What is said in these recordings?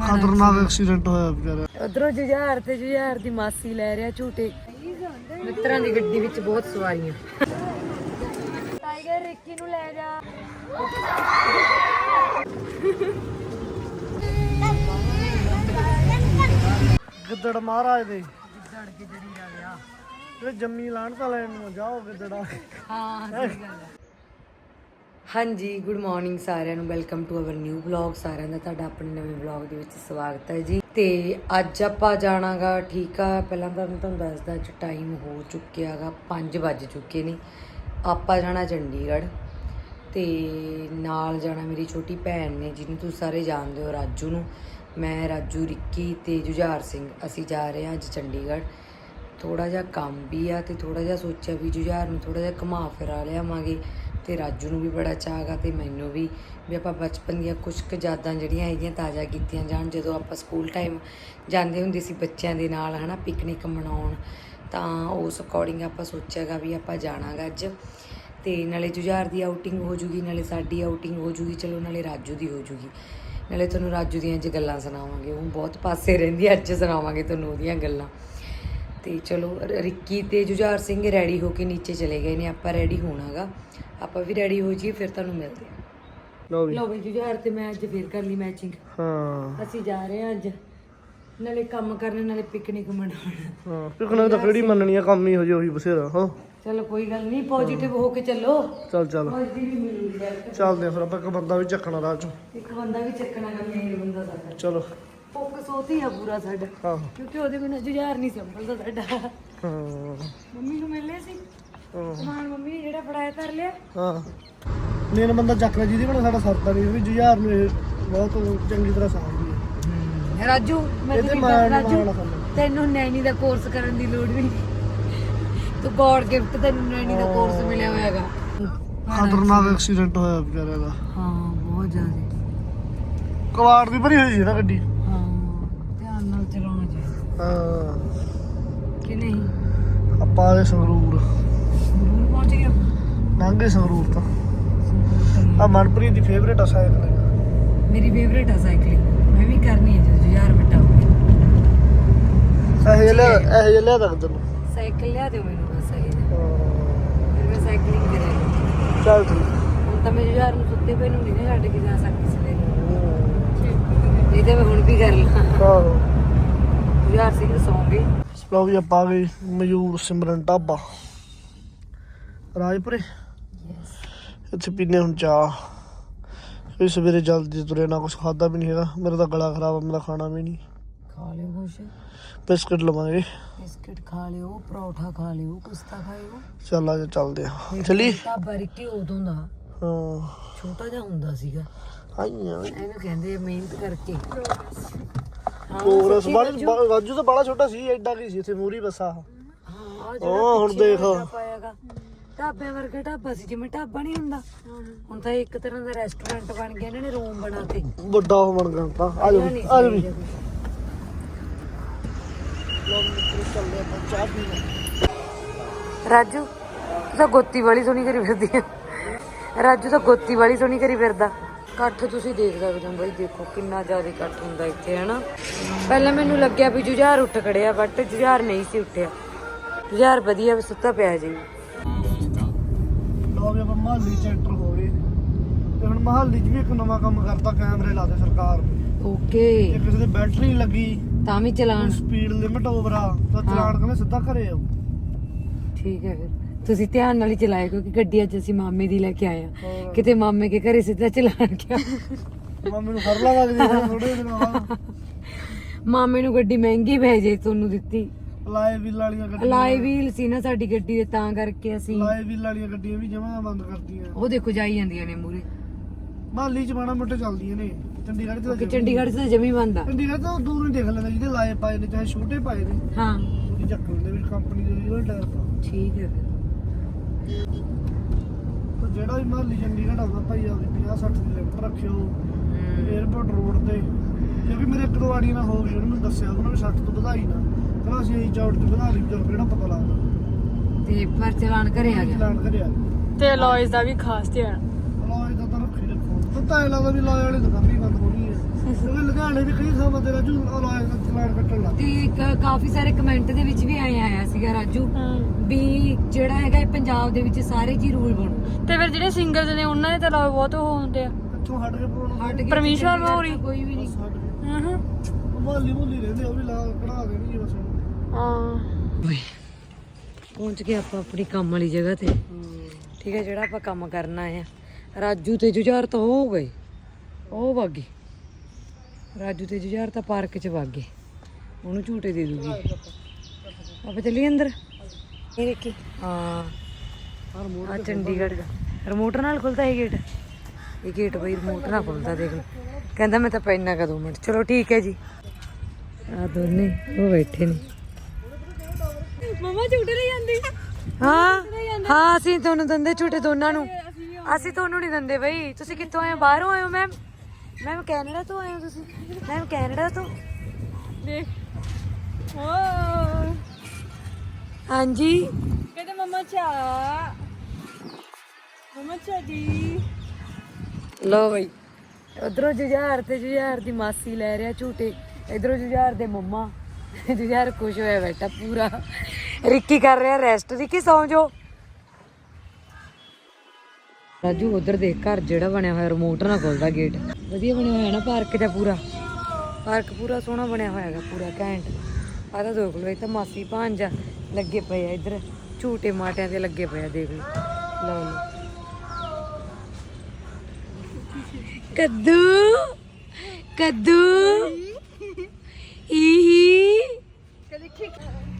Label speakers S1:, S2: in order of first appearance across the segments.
S1: ਖਤਰਨਾਕ ਐਕਸੀਡੈਂਟ ਹੋਇਆ ਵਿਚਾਰਾ।
S2: ਉਧਰੋਂ ਜੁਝਾਰ ਤੇ ਜੁਝਾਰ ਦੀ ਮਾਸੀ ਲੈ ਰਿਆ ਝੂਟੇ। ਮਿੱਤਰਾਂ ਦੀ ਗੱਡੀ ਵਿੱਚ ਬਹੁਤ ਸਵਾਰੀਆਂ। ਟਾਈਗਰ ਰਿੱਕੀ ਨੂੰ ਲੈ ਜਾ।
S1: ਗਿੱਦੜ ਮਹਾਰਾਜ ਦੇ। ਇਹ ਜੰਮੀ ਲਾਣ ਤਾਂ ਲੈਣ ਨੂੰ ਜਾਓ ਗਿੱਦੜਾ।
S2: ਹਾਂ ਸਹੀ ਗੱਲ ਹੈ। ਹਾਂਜੀ ਗੁੱਡ ਮਾਰਨਿੰਗ ਸਾਰਿਆਂ ਨੂੰ। Welcome to our new vlog ਸਾਰਿਆਂ ਦਾ ਤੁਹਾਡਾ ਆਪਣੇ ਨਵੇਂ ਵਲੌਗ ਦੇ ਵਿੱਚ ਸਵਾਗਤ ਹੈ ਜੀ। ਤੇ ਅੱਜ ਆਪਾਂ ਜਾਣਾਗਾ, ਠੀਕ ਆ, ਪਹਿਲਾਂ ਤਾਂ ਮੈਂ ਤੁਹਾਨੂੰ ਦੱਸਦਾ ਅੱਜ ਟਾਈਮ ਹੋ ਚੁੱਕਿਆਗਾ 5 ਵੱਜ ਚੁੱਕੇ ਨੇ। ਆਪਾਂ ਜਾਣਾ ਚੰਡੀਗੜ੍ਹ। ਤੇ ਨਾਲ ਜਾਣਾ ਮੇਰੀ ਛੋਟੀ ਭੈਣ ਨੇ, ਜਿਹਨੂੰ ਤੁਸੀਂ ਸਾਰੇ ਜਾਣਦੇ ਹੋ, ਰਾਜੂ ਨੂੰ। ਮੈਂ, ਰਾਜੂ, ਰਿੱਕੀ ਤੇ ਜੁਝਾਰ ਸਿੰਘ, ਅਸੀਂ ਜਾ ਰਹੇ ਹਾਂ ਅੱਜ ਚੰਡੀਗੜ੍ਹ। ਥੋੜਾ ਜਿਹਾ ਕੰਮ ਵੀ ਆ ਤੇ ਥੋੜਾ ਜਿਹਾ ਸੋਚਿਆ ਵੀ ਜੁਝਾਰ ਨੂੰ ਥੋੜਾ ਜਿਹਾ ਘੁਮਾ ਫਿਰਾ ਲਿਆਵਾਂਗੇ। ਤੇ ਰਾਜੂ ਨੂੰ ਵੀ ਬੜਾ ਚਾਅ ਗਾ ਤੇ ਮੈਨੂੰ ਵੀ ਵੀ ਆਪਾਂ ਬਚਪਨ ਦੀਆਂ ਕੁਝ ਕੁ ਯਾਦਾਂ ਜਿਹੜੀਆਂ ਹੈਗੀਆਂ ਤਾਜ਼ਾ ਕੀਤੀਆਂ ਜਾਣ। ਜਦੋਂ ਆਪਾਂ ਸਕੂਲ ਟਾਈਮ ਜਾਂਦੇ ਹੁੰਦੇ ਸੀ ਬੱਚਿਆਂ ਦੇ ਨਾਲ, ਹਨਾ, ਪਿਕਨਿਕ ਮਨਾਉਣ, ਤਾਂ ਉਸ ਅਕੋਰਡਿੰਗ ਆਪਾਂ ਸੋਚਿਆਗਾ ਵੀ ਆਪਾਂ ਜਾਣਾਗਾ ਅੱਜ। ਤੇ ਨਾਲੇ ਜੁਝਾਰ ਦੀ ਆਊਟਿੰਗ ਹੋ ਜੂਗੀ, ਨਾਲੇ ਸਾਡੀ ਆਊਟਿੰਗ ਹੋ ਜੂਗੀ, ਚਲੋ ਨਾਲੇ ਰਾਜੂ ਦੀ ਹੋ ਜੂਗੀ। ਨਾਲੇ ਤੁਹਾਨੂੰ ਰਾਜੂ ਦੀਆਂ ਅੱਜ ਗੱਲਾਂ ਸੁਣਾਵਾਂਗੇ। ਉਹ ਬਹੁਤ ਪਾਸੇ ਰਹਿੰਦੀ ਅੱਜ ਸੁਣਾਵਾਂਗੇ ਤੁਹਾਨੂੰ ਉਹਦੀਆਂ ਗੱਲਾਂ। ਤੇ ਚਲੋ ਰਿੱਕੀ ਤੇ ਜੁਝਾਰ ਸਿੰਘ ਰੈਡੀ ਹੋ ਕੇ ਨੀਚੇ ਚਲੇ ਗਏ ਨੇ ਆਪਾਂ ਰੈਡੀ ਹੋਣਾਗਾ। ਆਪਾਂ ਵੀ ਰੈਡੀ ਹੋ ਜਾਈਏ ਫਿਰ ਤੁਹਾਨੂੰ ਮਿਲਦੇ ਹਾਂ।
S1: ਲਓ ਵੀ
S2: ਲਓ ਬਈ ਜੁਝਾਰ ਤੇ ਮੈਂ ਅੱਜ ਫੇਰ ਕਰ ਲਈ ਮੈਚਿੰਗ।
S1: ਹਾਂ।
S2: ਅਸੀਂ ਜਾ ਰਹੇ ਹਾਂ ਅੱਜ। ਨਾਲੇ ਕੰਮ ਕਰਨ ਨਾਲੇ ਪਿਕਨਿਕ ਮਨਾਉਣ।
S1: ਹਾਂ ਪਿਕਣਾ ਤਾਂ ਕਿਹੜੀ ਮੰਨਣੀ ਆ ਕੰਮ ਹੀ ਹੋ ਜੇ ਉਹੀ ਬਸੇਰਾ ਹਾਂ।
S2: ਚਲੋ ਕੋਈ ਗੱਲ ਨਹੀਂ ਪੋਜੀਟਿਵ ਹੋ ਕੇ ਚੱਲੋ।
S1: ਚੱਲ ਚੱਲ।
S2: ਮਰਜ਼ੀ ਵੀ ਮਿਲੂਗੀ। ਯਾਰ
S1: ਚੱਲਦੇ ਆ ਫਿਰ ਆਪਾਂ ਇੱਕ ਬੰਦਾ ਵੀ ਚੱਕਣਾ ਰਾਹ ਚੋਂ।
S2: ਇੱਕ ਬੰਦਾ ਵੀ ਚੱਕਣਾ ਗਾ ਮੇਨ ਬੰਦਾ ਸਾਡਾ।
S1: ਚਲੋ।
S2: ਫੋਕਸ ਉਹਤੇ ਆ ਪੂਰਾ ਸਾਡਾ।
S1: ਹਾਂ।
S2: ਕਿਉਂਕਿ ਉਹਦੇ ਬਿਨਾਂ ਜੁਝਾਰ ਨਹੀਂ ਸੰਭਲਦਾ ਸਾਡਾ।
S1: ਹਾਂ।
S2: ਮੰਮੀ ਨੂੰ ਮਿਲਨੇ ਸੀ।
S1: ਹਾਂ।
S2: ਸਮਾਨ ਮੰਮੀ ਨੇ ਜਿਹੜਾ ਫੜਾਇਆ ਕਰ ਲਿਆ।
S1: ਹਾਂ। ਮੇਨ ਬੰਦਾ ਚੱਕਣਾ ਜਿਹਦੇ ਕੋਲ ਸਾਡਾ ਸਰਦਾ ਨਹੀਂ ਵੀ ਜੁਝਾਰ ਨੂੰ ਇਹ ਬਹੁਤ ਚੰਗੀ ਤਰ੍ਹਾਂ ਸਾਂਭਦੀ ਹੈ।
S2: ਰਾਜੂ ਮੈਂ
S1: ਇਹਦੇ
S2: ਰਾਜੂ। ਤੈਨੂੰ ਨੈਣੀ ਦਾ ਕੋਰਸ ਕਰਨ ਦੀ ਲੋੜ ਵੀ ਨਹੀਂ। ਤੂੰ ਗੋਡ ਗਿਫਟ ਤੈਨੂੰ ਨੈਣੀ ਦਾ ਕੋਰਸ ਮਿਲਿਆ ਹੋਇਆਗਾ
S1: ਖਤਰਨਾਕ ਐਕਸੀਡੈਂਟ ਹੋਇਆ ਵਿਚਾਰੇ ਦਾ।
S2: ਹਾਂ ਬਹੁਤ ਜ਼ਿਆਦਾ।
S1: ਕਵਾੜ ਦੀ ਭਰੀ ਹੋਈ ਸੀ ਨਾ ਗੱਡੀ।
S2: ਚਲਾਉਣਾ ਚਾਹੀਦਾ।
S1: ਹਾਂ।
S2: ਕਿ ਨਹੀਂ?
S1: ਆਪਾਂ ਆ ਗਏ ਸੰਗਰੂਰ
S2: ਦੂਰ ਪਹੁੰਚ ਗਿਆ
S1: ਲੰਘੇ ਸੰਗਰੂਰ ਤਾਂ। ਆ ਮਨਪ੍ਰੀਤ ਦੀ ਫੇਵਰੇਟ ਆ ਸਾਈਕਲ
S2: ਮੇਰੀ ਫੇਵਰੇਟ ਆ ਸਾਈਕਲਿੰਗ। ਮੈਂ ਵੀ ਕਰਨੀ ਹੈ ਜਦੋਂ ਯਾਰ ਵੱਡਾ ਹੋ ਗਿਆ।
S1: ਇਹ ਜਿਹਾ ਲਿਆ ਇਹ ਜਿਹਾ ਲਿਆ ਤੱਕ ਤੈਨੂੰ।
S2: ਸਾਈਕਲ ਲਿਆ ਦਿਓ ਮੈਨੂੰ ਬਸ ਇਹ ਜਿਹਾ। ਫਿਰ ਮੈਂ ਸਾਈਕਲਿੰਗ ਕਰਾਂਗੀ
S1: ਚੱਲ ਠੀਕ।
S2: ਹੁਣ ਤਾਂ ਮੈਂ ਯਾਰ ਨੂੰ ਸੁੱਤੇ ਪਏ ਨੂੰ ਨਹੀਂ ਛੱਡ ਕੇ ਜਾ ਸਕਦੀ ਸਵੇਰੇ ਇਹ ਤੇ ਮੈਂ ਹੁਣ ਵੀ ਕਰ ਲਾਂ।
S1: ਆਹੋ।
S2: ਯਾਰ ਸਿੰਘ ਸੌਂ ਗਈ
S1: ਲਓ ਵੀ ਆਪਾਂ ਗਏ ਮਯੂਰ ਸਿਮਰਨ ਢਾਬਾ। ਰਾਜਪੁਰੇ? ਇੱਥੇ ਪੀਨੇ ਹੁਣ ਚਾਹ। ਇਹ ਸਵੇਰੇ ਜਲਦੀ ਤੁਰੇ ਨਾ ਕੁਝ ਖਾਦਾ ਵੀ ਨਹੀਂ ਹੈਗਾ। ਮੇਰਾ ਤਾਂ ਗਲਾ ਖਰਾਬ ਆ ਮੇਰਾ ਖਾਣਾ ਵੀ ਨਹੀਂ
S2: ਖਾ ਲਿਓ ਕੁਛ।
S1: ਬਿਸਕਟ ਲਵਾਂਗੇ।
S2: ਬਿਸਕਿਟ ਖਾ ਲਿਓ ਪਰੌਠਾ ਖਾ ਲਿਓ ਕੁਸਤਾ ਖਾਇਓ।
S1: ਚੱਲ ਆ ਜਾ ਚੱਲਦੇ ਆ। ਚਲੀ
S2: ਢਾਬਾ ਰਿੱਕੀ ਉਦੋਂ ਦਾ।
S1: ਹਾਂ।
S2: ਛੋਟਾ ਜਿਹਾ ਹੁੰਦਾ ਸੀਗਾ।
S1: ਆਈਆਂ।
S2: ਇਹਨੂੰ ਕਹਿੰਦੇ ਮਿਹਨਤ ਕਰਕੇ। ਹਾਂ, ਸੱਚੀ
S1: ਬਾਲੀ
S2: ਰਾਜੂ।
S1: ਰਾਜੂ ਤਾਂ ਬੜਾ ਛੋਟਾ ਸੀ ਐਡਾ ਕੀ ਸੀ ਇੱਥੇ ਮੂਰੀ ਬਸਾ।
S2: ਹਾਂ
S1: ਉਹ ਹੁਣ ਦੇਖ।
S2: ਢਾਬਾ ਵਰਗਾ ਢਾਬਾ ਸੀ ਜਿਵੇਂ ਢਾਬਾ ਨਹੀਂ ਹੁੰਦਾ। ਹੁਣ ਤਾਂ ਇੱਕ ਤਰ੍ਹਾਂ ਦਾ ਰੈਸਟੋਰੈਂਟ ਬਣ ਗਿਆ ਇਹਨਾਂ ਨੇ ਰੂਮ ਬਣਾਤੇ।
S1: ਵੱਡਾ ਉਹ ਬਣ ਗਿਆ ਤਾਂ। ਆ ਜਾ ਆ ਜਾ। ਵੀ
S2: ਰਾਜੂ ਤੂੰ ਗੋਤੀ ਵਾਲੀ ਸੋਹਣੀ ਕਰੀ ਫਿਰਦੀ ਆ। ਰਾਜੂ ਤਾਂ ਗੋਤੀ ਵਾਲੀ ਸੋਹਣੀ ਕਰੀ ਫਿਰਦਾ। ਇਕੱਠ ਤੁਸੀਂ ਦੇਖ ਸਕਦੇ ਹੋ ਬਾਈ ਦੇਖੋ ਕਿੰਨਾ ਜ਼ਿਆਦਾ ਇਕੱਠ ਹੁੰਦਾ ਇੱਥੇ ਹਨਾ? ਪਹਿਲਾਂ ਮੈਨੂੰ ਲੱਗਿਆ ਵੀ ਜੁਝਾਰ ਉੱਠ ਖੜਿਆ ਬਟ ਜੁਝਾਰ ਨਹੀਂ ਸੀ ਉੱਠਿਆ। ਜੁਝਾਰ ਵਧੀਆ ਸੁੱਤਾ ਪਿਆ ਜੀ।
S1: ਲੋ ਵੀ ਆਪਾਂ ਮਹੱਲੀ ਚ ਐਂਟਰ ਹੋ ਗਏ। ਤੇ ਹੁਣ ਮਹੱਲੀ ਚ ਵੀ ਇੱਕ ਨਵਾਂ ਕੰਮ ਕਰਤਾ ਕੈਮਰੇ ਲਾਦੇ ਸਰਕਾਰ ਨੇ।
S2: ਓਕੇ।
S1: ਜੇ ਕਿਸੇ ਦੇ ਬੈਟਰੀ ਲੱਗੀ
S2: ਤਾਂ ਵੀ ਚਲਾਨ
S1: ਸਪੀਡ ਲਿਮਟ ਓਵਰ ਆ ਤਾਂ ਚਲਾਨ ਕਹਿੰਦੇ ਸਿੱਧਾ ਘਰੇ ਆਉ
S2: ਠੀਕ ਹੈ ਫਿਰ। ਤੁਸੀਂ ਧਿਆਨ ਨਾਲ ਹੀ ਚਲਾਇਓ ਕਿਉਂਕਿ ਗੱਡੀ ਅੱਜ ਅਸੀਂ ਮਾਮੇ ਦੀ ਲੈ ਕੇ ਆਏ ਆ
S1: ਹੋਰ।
S2: ਕਿਤੇ ਮਾਮੇ ਕੇ ਘਰੇ ਸਿੱਧਾ ਚਲਾਨ ਗਿਆ।
S1: ਮੰਮੀ ਨੂੰ ਫਰਲਾ ਲੱਗਦੀ ਸੀ ਥੋੜੇ ਦਿਨਾਂ ਬਾਅਦ।
S2: ਮਾਮੇ ਨੂੰ ਗੱਡੀ ਮਹਿੰਗੀ ਪੈ ਜੇ ਤੁਹਾਨੂੰ ਦਿੱਤੀ।
S1: ਲਾਏ ਵੀਲ ਵਾਲੀਆਂ ਗੱਡੀਆਂ।
S2: ਲਾਈ ਵੀਲ ਸੀ ਨਾ ਸਾਡੀ ਗੱਡੀ ਦੇ ਤਾਂ ਕਰਕੇ ਅਸੀਂ
S1: ਲਾਏ ਵੀਲ ਵਾਲੀਆਂ ਗੱਡੀਆਂ ਵੀ ਜਮਾਂ ਬੰਦ ਕਰਤੀਆਂ।
S2: ਉਹ ਦੇਖੋ ਜਾਈ ਜਾਂਦੀਆਂ ਨੇ ਮੂਰੇ।
S1: ਮਹੱਲੀ ਚ ਮਾੜਾ ਮੋਟੇ ਚੱਲਦੀਆਂ ਨੇ ਚੰਡੀਗੜ੍ਹ ਤਾਂ
S2: ਚੰਡੀਗੜ੍ਹ ਤਾਂ ਜਮੀ ਬੰਦ ਆ।
S1: ਚੰਡੀਗੜ੍ਹ ਤਾਂ ਦੂਰ ਹੀ ਦੇਖ ਲੈਂਦਾ ਜਿਹਦੇ ਲਾਏ ਪਾਏ ਨੇ ਚਾਹੇ ਛੋਟੇ ਪਾਏ ਨੇ।
S2: ਹਾਂ।
S1: ਚੱਕ ਲੈਂਦੇ ਵੀ ਕੰਪਨੀ ਦੇ ਜਿਹੜੇ ਟਾਇਰ ਪਾ
S2: ਠੀਕ ਹੈ।
S1: ਜਿਹੜਾ ਵੀ ਮਹੱਲੀ ਚੰਡੀਗੜ੍ਹ ਆਉਂਦਾ ਭਾਈ ਆਪਦੀ 50 60 ਦੀ ਲਿਮਟ ਰੱਖਿਓ 에어ਪੋਰਟ ਰੋਡ ਤੇ ਕਿਉਂਕਿ ਮੇਰੇ ਇੱਕ ਦੋ ਆੜੀਆਂ ਨਾਲ ਹੋ ਗਈ ਉਹਨੂੰ ਦੱਸਿਆ ਉਹਨਾਂ ਨੇ 60 ਤੋਂ ਵਧਾਈ ਨਾ ਕਹਿੰਦਾ ਅਸੀਂ ਇਹੀ ਚੌੜ ਤੇ ਵਧਾ ਲਈ ਚਲ ਕਿਹੜਾ ਪਤਾ ਲੱਗਦਾ।
S2: ਤੇ ਪਰ ਚਲਾਨ ਘਰੇ ਆ ਗਿਆ।
S1: ਚਲਾਨ ਕਰਿਆ
S3: ਤੇ ਅਲੋਇਸ ਦਾ ਵੀ ਖਾਸ ਧਿਆਨ।
S1: ਲੋਏ ਦਾ ਤਾਂ ਰੱਖੀ ਰੱਖੋ। ਤਾਂ ਇਹ ਲੱਗਦਾ ਵੀ ਲੋਏ ਵਾਲੀ ਦੁਕਾਨ ਵੀ ਬੰਦ ਹੋਣੀ ਹੈ ਕਿਉਂਕਿ ਲੁਧਿਆਣੇ ਦੇ ਕਈ ਥਾਵਾਂ ਤੇ ਰਾਜੂ ਅਲਾਇਨ ਦਾ ਚਲਾਨ ਕੱਟਣ ਲੱਗ
S2: ਤੇ ਕ- ਕਾਫੀ ਸਾਰੇ ਕਮੈਂਟ ਦੇ ਵਿੱਚ ਵੀ ਆਏ ਆਇਆ ਸੀਗਾ ਰਾਜੂ ਵੀ ਜਿਹੜਾ ਹੈਗਾ ਇਹ ਪੰਜਾਬ ਦੇ ਵਿੱਚ ਸਾਰੇ ਜੀ ਰੂਲ ਬਣੂ
S3: ਤੇ ਫਿਰ ਜਿਹੜੇ ਸਿੰਗਰਸ ਨੇ ਉਹਨਾਂ ਦੇ ਤਾਂ ਲਾਓ ਬਹੁਤ ਉਹ ਹੁੰਦੇ ਆ।
S1: ਇੱਥੋਂ ਹਟ ਕੇ ਪਾਉਣਾ
S2: ਹਟ ਕੇ
S3: ਪਰਮੇਸ਼ਵਰ ਮੌਰੀ।
S2: ਕੋਈ ਵੀ ਨਹੀਂ।
S1: ਹਟ ਕੇ
S3: ਹਾਂ ਹਾਂ।
S1: ਮੋਲੀ ਮੋਲੀ ਰਹਿੰਦੇ ਉਹ ਵੀ ਲਾ ਕਢਾ ਦੇਣਗੇ ਬਸ
S3: ਹਾਂ।
S2: ਪਹੁੰਚ ਗਏ ਆਪਾਂ ਆਪਣੀ ਕੰਮ ਵਾਲੀ ਜਗ੍ਹਾ ਤੇ। ਠੀਕ ਹੈ ਜਿਹੜਾ ਆਪਾਂ ਕੰਮ ਕਰਨਾ ਹੈ ਰਾਜੂ ਤੇ ਜੁਝਾਰ ਤਾਂ ਹੋ ਗਏ। ਉਹ ਵਾਗੇ ਰਾਜੂ ਤੇ ਜੁਝਾਰ ਤਾਂ ਪਾਰਕ 'ਚ ਵਾਗੇ ਉਹਨੂੰ ਝੂਟੇ ਦੇ ਦੂਗੀ। ਆਪਾਂ ਚੱਲੀਏ ਅੰਦਰ? ਇਹ ਦੇਖੀ। ਹਾਂ। ਆ ਚੰਡੀਗੜ੍ਹ ਦਾ। ਰਿਮੋਟ ਨਾਲ ਖੁੱਲਦਾ ਇਹ ਗੇਟ ਇਹ ਗੇਟ ਬਈ ਰਿਮੋਟ ਨਾਲ ਖੁੱਲਦਾ ਦੇਖ ਲਓ ਕਹਿੰਦਾ ਮੈਂ ਤਾਂ ਪੈਣਾ ਕਾ ਦੋ ਮਿੰਟ ਚਲੋ ਠੀਕ ਹੈ ਜੀ। ਆ ਦੋਨੇ ਉਹ ਬੈਠੇ ਨੇ।
S3: ਮਮਾ ਝੂਟੇ ਲਈ ਜਾਂਦੀ।
S2: ਹਾਂ। ਹਾਂ ਅਸੀਂ ਤੁਹਾਨੂੰ ਦਿੰਦੇ ਝੂਟੇ ਦੋਨਾਂ ਨੂੰ। ਅਸੀਂ ਤੁਹਾਨੂੰ ਨਹੀਂ ਦਿੰਦੇ ਬਈ। ਤੁਸੀਂ ਕਿੱਥੋਂ ਆਏ ਬਾਹਰੋਂ ਆਏ ਹੋ ਮੈਮ ਮੈਮ ਕੈਨੇਡਾ ਤੋਂ ਆਏ ਹੋ ਤੁਸੀਂ? ਮੈਮ ਕੈਨੇਡਾ ਤੋਂ?
S3: ਦੇਖ। ਓ।
S2: ਹਾਂਜੀ।
S3: ਕਹਿੰਦੇ ਮਮਾ ਚਾ। ਮਮਾ ਚਾ ਦੀ
S2: ਲੋ ਬਈ ਉਧਰੋਂ ਜੁਝਾਰ ਤੇ ਜੁਝਾਰ ਦੀ ਮਾਸੀ ਲੈ ਰਿਹਾ ਝੂਟੇ। ਇਧਰੋਂ ਜੁਝਾਰ ਦੇ ਮੰਮਾ। ਜੁਝਾਰ ਖੁਸ਼ ਹੋਇਆ ਬੈਠਾ ਪੂਰਾ। ਰਿੱਕੀ ਕਰ ਰਿਹਾ ਰੈਸਟ ਰਿੱਕੀ ਸੌਂ ਜੋ ਰਾਜੂ, ਉਧਰ ਦੇਖ ਘਰ ਜਿਹੜਾ ਬਣਿਆ ਹੋਇਆ ਰਿਮੋਟ ਨਾਲ ਖੁੱਲਦਾ ਗੇਟ ਵਧੀਆ ਬਣਿਆ ਹੋਇਆ ਨਾ ਪਾਰਕ ਦਾ ਪੂਰਾ। ਪਾਰਕ ਪੂਰਾ ਸੋਹਣਾ ਬਣਿਆ ਹੋਇਆ ਹੈਗਾ, ਪੂਰਾ ਘੈਂਟ। ਆ ਤਾਂ ਦੇਖ ਲਓ, ਇਹ ਤਾਂ ਮਾਸੀ ਭਾਂਜਾ ਲੱਗੇ ਪਏ ਆ ਇੱਧਰ। ਝੂਟੇ ਮਾਟਿਆਂ ਤੇ ਲੱਗੇ ਪਏ ਆ, ਦੇਖ ਲਓ। ਲਓ ਲਓ। ਕੱਦੂ ਕੱਦੂ। ਈਹੀ।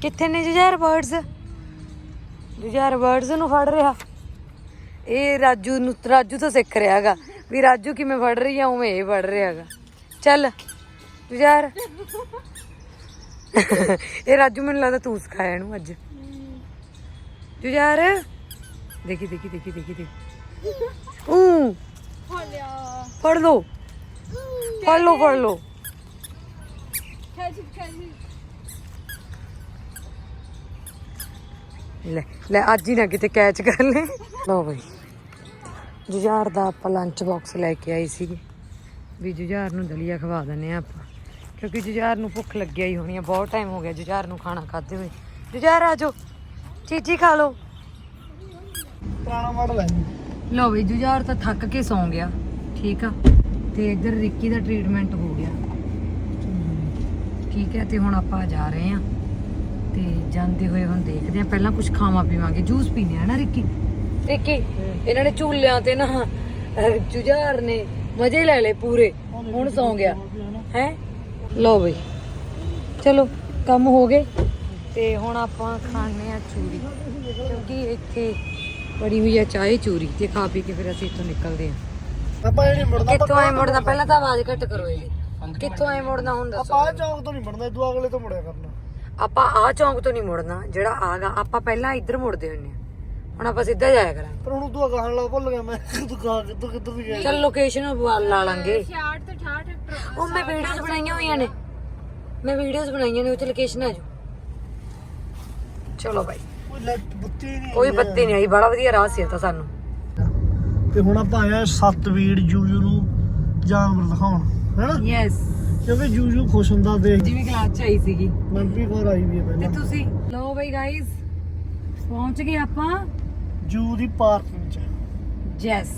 S2: ਕਿੱਥੇ ਨੇ ਜੁਝਾਰ ਬਰਡਸ ਜੁਝਾਰ ਬਰਡਸ ਨੂੰ ਫੜ ਰਿਹਾ। ਇਹ ਰਾਜੂ ਨੂੰ, ਰਾਜੂ ਤੋਂ ਸਿੱਖ ਰਿਹਾ ਹੈਗਾ ਵੀ ਰਾਜੂ ਕਿਵੇਂ ਫੜ ਰਹੀ ਆ, ਉਵੇਂ ਇਹ ਫੜ ਰਿਹਾ ਹੈਗਾ। ਚੱਲ, ਤੂੰ ਯਾਰ। ਇਹ ਰਾਜੂ ਮੈਨੂੰ ਲੱਗਦਾ ਤੂੰ ਸਿਖਾਇਆ ਇਹਨੂੰ ਅੱਜ। ਜੁਝਾਰ ਦੇਖੀ ਦੇਖੀ ਦੇਖੀ ਦੇਖੀ ਦੇਖੀ। ਊ ਫੜ ਲੋ ਫੜ ਲੋ ਫੜ ਲੋ ਲੈ ਲੈ, ਅੱਜ ਹੀ ਨਾ ਕਿਤੇ ਕੈਚ ਕਰ ਲੈ ਲਓ ਬਈ। ਜੁਝਾਰ ਦਾ ਆਪਾਂ ਲੰਚ ਬਾਕਸ ਲੈ ਕੇ ਆਏ ਸੀ ਵੀ ਜੁਝਾਰ ਨੂੰ ਦਲੀਆ ਖਵਾ ਦਿੰਨੇ ਆ ਆਪਾਂ। ਕਿਉਂਕਿ ਜੁਝਾਰ ਨੂੰ ਭੁੱਖ ਲੱਗਿਆ ਹੀ ਹੋਣੀ ਆ, ਬਹੁਤ ਟਾਈਮ ਹੋ ਗਿਆ ਜੁਝਾਰ ਨੂੰ ਖਾਣਾ ਖਾਦੇ ਹੋਏ। ਜੁਝਾਰ ਆ ਜਾਓ, ਚੀਚੀ ਖਾ ਲਓ।
S1: ਪੁਰਾਣਾ ਮਾਡਲ ਹੈ
S2: ਲਓ ਬਈ ਜੁਝਾਰ ਤਾਂ ਥੱਕ ਕੇ ਸੌਂ ਗਿਆ। ਠੀਕ ਆ। ਤੇ ਇੱਧਰ ਰਿੱਕੀ ਦਾ ਟ੍ਰੀਟਮੈਂਟ ਹੋ ਗਿਆ। ਠੀਕ ਹੈ ਤੇ ਹੁਣ ਆਪਾਂ ਜਾ ਰਹੇ ਆ ਤੇ ਜਾਂਦੇ ਹੋਏ ਹੁਣ ਦੇਖਦੇ ਆ ਪਹਿਲਾਂ ਕੁਝ ਖਾਵਾਂ ਪੀਵਾਂਗੇ ਜੂਸ ਪੀਨੇ ਆ ਨਾ ਰਿੱਕੀ? ਰਿੱਕੀ ਇਹਨਾਂ ਨੇ ਝੂਲਿਆਂ ਤੇ ਨਾ ਜੁਝਾਰ ਨੇ ਮਜ਼ੇ ਲੈ ਲਏ ਪੂਰੇ। ਹੁਣ ਸੌਂ ਗਿਆ। ਹੈ? ਲਓ ਬਈ। ਚਲੋ ਕੰਮ ਹੋ ਗਏ। ਤੇ ਹੁਣ ਆਪਾਂ ਖਾਣੇ ਆ ਚੂਰੀ। ਕਿਉਂਕਿ ਇੱਥੇ ਬੜੀ ਹੋਈ ਆ ਚਾਹ ਚੂਰੀ ਤੇ ਖਾ ਪੀ ਕੇ ਫਿਰ ਅਸੀਂ ਇੱਥੋਂ ਨਿਕਲਦੇ ਆ।
S1: ਆਪਾਂ ਇਹ ਨਹੀਂ ਮੁੜਨਾ
S2: ਕਿੱਥੋਂ ਆਏ ਮੁੜਨਾ? ਪਹਿਲਾਂ ਤਾਂ ਆਵਾਜ਼ ਘੱਟ ਕਰੋ ਇਹਦੀ ਕਿੱਥੋਂ ਆਏ ਮੁੜਨਾ ਹੁਣ ਦੱਸੋ।
S1: ਆਪਾਂ ਆਹ ਚੌਂਕ ਤੋਂ ਨਹੀਂ ਮੁੜਨਾ ਇਦੋਂ ਅਗਲੇ ਤੋਂ ਮੁੜਿਆ ਕਰਨਾ।
S2: ਆਪਾਂ ਆ ਚੌਂਕ ਤੋਂ ਨਹੀਂ ਮੁੜਨਾ ਜਿਹੜਾ ਆਗਾ ਆਪਾਂ ਪਹਿਲਾਂ ਇੱਧਰ ਮੁੜਦੇ ਹੁੰਨੇ ਆ। ਹੁਣ ਆਪਾਂ ਸਿੱਧਾ ਜਾਇਆ ਕਰਾਂਗੇ।
S1: ਪਰ ਹੁਣ ਤੂੰ ਗਾਣ ਲਾ ਭੁੱਲ ਗਿਆ ਮੈਂ। ਤੂੰ ਗਾ ਕਿੱਧਰ ਕਿੱਧਰ ਦੀ ਗਿਆ?
S2: ਚੱਲ ਲੋਕੇਸ਼ਨ ਲਾ ਲਾਂਗੇ।
S3: 68 ਤੇ 68
S2: ਉਹ ਮੈਂ ਵੀਡੀਓਜ਼ ਬਣਾਈਆਂ ਹੋਈਆਂ ਨੇ। ਮੈਂ ਵੀਡੀਓਜ਼ ਬਣਾਈਆਂ ਨੇ ਉਹ ਚ ਲੋਕੇਸ਼ਨ ਆ ਜੋ ਚਲੋ ਬਾਈ।
S1: ਕੋਈ ਲੱਟ ਬੱਤੀ ਨਹੀਂ
S2: ਕੋਈ ਬੱਤੀ ਨਹੀਂ ਆਈ ਬੜਾ ਵਧੀਆ ਰਾਹ ਸੀ ਤਾਂ ਸਾਨੂੰ।
S1: ਤੇ ਹੁਣ ਆਪਾਂ ਆਇਆ ਸੱਤਵੀੜ ਜੂਜੂ ਨੂੰ ਜਾਨਵਰ ਦਿਖਾਉਣ ਹੈਨਾ?
S2: ਯੈਸ
S1: ਕਿਉਂਕਿ ਜੂਜੂ ਖੁਸ਼ ਹੁੰਦਾ ਦੇਖ।
S2: ਜਿਵੇਂ ਕਲਾਸ ਚ ਆਈ ਸੀਗੀ।
S1: ਮਨਪ੍ਰੀਤ ਕੌਰ ਆਈ ਵੀ ਹੈ
S2: ਤੇ
S1: ਪਹਿਲਾਂ।
S2: ਤੁਸੀਂ? ਲਓ ਬਾਈ ਗਾਇਸ ਪਹੁੰਚ ਗਏ ਆਪਾਂ।
S1: ਜੂ ਦੀ ਪਾਰਕਿੰਗ ਚ।
S2: ਯੈਸ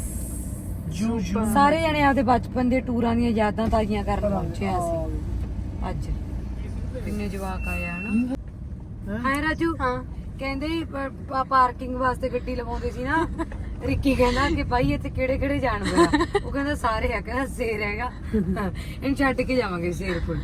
S1: ਜੂਜੂ
S2: ਸਾਰੇ ਜਣੇ ਆਪਦੇ ਬਚਪਨ ਦੇ ਟੂਰਾਂ ਦੀਆਂ ਯਾਦਾਂ ਤਾਜ਼ੀਆਂ ਕਰਨ ਪਹੁੰਚੇ ਆ ਅਸੀਂ। ਅੱਜ। ਕਿੰਨੇ ਜਵਾਕ ਆਏ ਆ ਹਨਾ?
S1: ਹੈਂ?
S2: ਹਾਏ ਰਾਜੂ? ਹਾਂ। ਕਹਿੰਦੇ ਪਾਰਕਿੰਗ ਵਾਸਤੇ ਗੱਡੀ ਲਵਾਉਂਦੇ ਸੀ ਨਾ। ਰਿੱਕੀ ਕਹਿੰਦਾ ਕਿ ਭਾਈ ਇੱਥੇ ਕਿਹੜੇ ਕਿਹੜੇ ਜਾਨਵਰ ਆ? ਉਹ ਕਹਿੰਦਾ ਸਾਰੇ ਆ। ਕਹਿੰਦਾ ਸ਼ੇਰ ਹੈਗਾ। ਇਹਨੂੰ ਛੱਡ ਕੇ ਜਾਵਾਂਗੇ ਸ਼ੇਰ ਕੋਲ।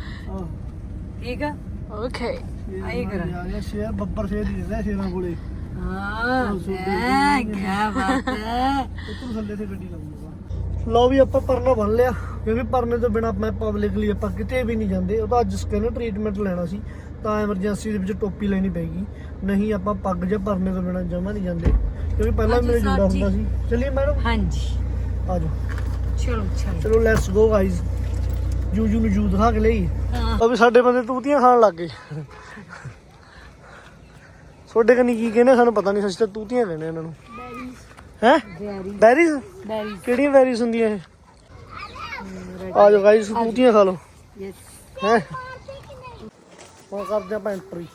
S2: ਠੀਕ ਆ?
S3: ਓਕੇ
S2: ਆਈ ਕਰਾਂ।
S1: ਯਾਰ ਸ਼ੇਰ ਬੱਬਰ ਸ਼ੇਰ ਹੀ ਰਹਿੰਦਾ ਸ਼ੇਰਾਂ ਕੋਲੇ।
S2: ਹਾਂ ਐ ਕੀ ਬਾਤ ਹੈ।
S1: ਉੱਤੋਂ ਥੱਲੇ ਤੇ ਗੱਡੀ ਲਾਉਂਗਾ ਲਓ ਵੀ ਆਪਾਂ ਪਰਨਾ ਬੰਨ ਲਿਆ ਕਿਉਂਕਿ ਪਰਨੇ ਤੋਂ ਬਿਨਾ ਮੈਂ ਪਬਲਿਕਲੀ ਆਪਾਂ ਕਿਤੇ ਵੀ ਨਹੀਂ ਜਾਂਦੇ। ਉਹਦਾ ਅੱਜ ਸਕਿਨ ਟ੍ਰੀਟਮੈਂਟ ਲੈਣਾ ਸੀ ਤਾਂ ਐਮਰਜੈਂਸੀ ਦੇ ਵਿੱਚ ਟੋਪੀ ਲੈਣੀ ਪੈਗੀ। ਨਹੀਂ ਆਪਾਂ ਪੱਗ ਜਾਂ ਪਰਨੇ ਤੋਂ ਬਿਨਾ ਜਮਾ ਨਹੀਂ ਜਾਂਦੇ। ਕਿਉਂਕਿ ਪਹਿਲਾਂ ਮੇਰੇ ਜੁੜਾ
S2: ਜੀ।
S1: ਹੁੰਦਾ ਸੀ। ਚਲਿਏ ਮੈਡਮ
S2: ਹਾਂਜੀ।
S1: ਆ ਜਾਓ
S2: ਚਲੋ ਚਲੋ।
S1: ਚਲੋ ਲੈਟਸ ਗੋ ਗਾਇਜ਼ ਜੂਜੂ ਨੂੰ ਜੂ ਦਿਖਾ ਕੇ ਲਈ।
S2: ਹਾਂ।
S1: ਅਬੇ ਸਾਡੇ ਬੰਦੇ ਤੂਤੀਆਂ ਖਾਣ ਲੱਗ ਗਏ। ਤੁਹਾਡੇ ਕਨੀ ਕੀ ਕਹਿੰਦੇ ਸਾਨੂੰ ਪਤਾ ਨਹੀਂ ਅਸੀਂ ਤਾਂ ਤੂਤੀਆਂ ਕਹਿੰਦੇ ਇਹਨਾਂ ਨੂੰ। ਹੈ? ਬੈਰੀਜ਼?
S2: ਵੈਰੀ
S1: ਕਿਹੜੀਆਂ ਬੈਰੀਜ਼ ਹੁੰਦੀਆਂ ਇਹ? ਆ ਜਾਓ ਗਾਈਸ ਸਪੂਤੀਆਂ ਖਾ ਲਓ।
S2: ਯੈਸ
S1: ਹੈ? ਹੁਣ ਕਰਦੇ ਆਪਾਂ ਐਂਟਰੀ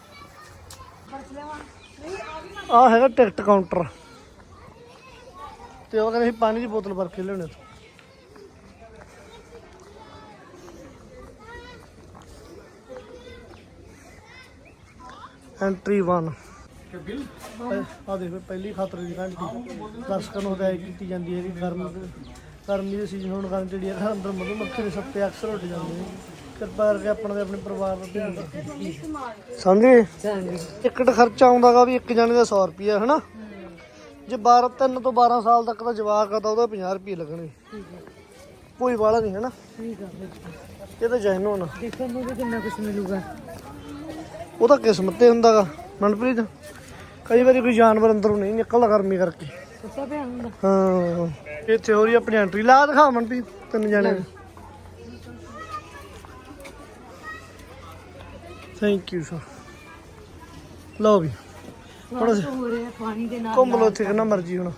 S1: ਆ ਹੈਗਾ ਟਿਕਟ ਕਾਊਂਟਰ ਤੇ ਉਹ ਕਹਿੰਦੇ ਸੀ ਪਾਣੀ ਦੀ ਬੋਤਲ ਭਰ ਕੇ ਲਿਆਉਣੇ। ਐਂਟਰੀ 1 ਆ ਦੇਖੋ ਪਹਿਲੀ ਖਤਰੇ ਦੀ ਘੰਟੀ। ਦਰਸ਼ਕਾਂ ਨੂੰ ਹਦਾਇਤ ਕੀਤੀ ਜਾਂਦੀ ਹੈ ਕਿ ਗਰਮ ਗਰਮੀ ਦੇ ਸੀਜ਼ਨ ਹੋਣ ਕਾਰਨ ਜਿਹੜੀ ਹੈ ਅੰਦਰ ਮਧੂ ਮੱਖੀ ਦੇ ਸੱਤੇ ਅਕਸਰ ਉੱਡ ਜਾਂਦੇ ਨੇ। ਕਿਰਪਾ ਕਰਕੇ ਆਪਣਾ ਤੇ ਆਪਣੇ ਪਰਿਵਾਰ ਦਾ ਧਿਆਨ ਰੱਖੋ। ਸਮਝੇ ਟਿਕਟ ਖਰਚਾ ਆਉਂਦਾਗਾ ਵੀ ਇੱਕ ਜਣੇ ਦਾ 100 ਰੁਪਿਆ ਹਨਾ? ਜੇ 12 3 ਤੋਂ 12 ਸਾਲ ਤੱਕ ਦਾ ਜਵਾਕ ਆ ਤਾਂ ਉਹਦਾ 50 ਰੁਪਏ ਲੱਗਣਗੇ ਕੋਈ ਵਾਲਾ ਨਹੀਂ ਹਨਾ? ਇਹ ਤਾਂ ਜੈਨ ਹੋਣਾ
S2: ਦੇਖਣ ਨੂੰ ਕਿੰਨਾ ਕੁਝ ਮਿਲੂਗਾ।
S1: ਉਹ ਤਾਂ ਕਿਸਮਤ ਤੇ ਹੁੰਦਾਗਾ। ਮਨਪ੍ਰੀਤ? ਕਈ ਵਾਰੀ ਕੋਈ ਜਾਨਵਰ ਅੰਦਰੋਂ ਨਹੀਂ ਨਿਕਲਦਾ ਗਰਮੀ ਕਰਕੇ।
S2: ਕੁੱਤਾ ਪਿਆ ਹੁੰਦਾ।
S1: ਹਾਂ। ਇੱਥੇ ਹੋ ਰਹੀ ਆਪਣੀ ਐਂਟਰੀ ਲਾ ਦਿਖਾ ਮਨਪ੍ਰੀਤ ਤਿੰਨ ਜਣੇ। ਥੈਂਕ ਯੂ ਸਰ ਲਓ ਵੀ। ਹੁਣ ਅਸੀਂ
S2: ਹੋ ਰਿਹਾ ਪਾਣੀ ਦੇ ਨਾਲ
S1: ਘੁੰਮ ਲਓ ਇੱਥੇ ਕਿੰਨਾ ਮਰਜ਼ੀ ਹੁਣ।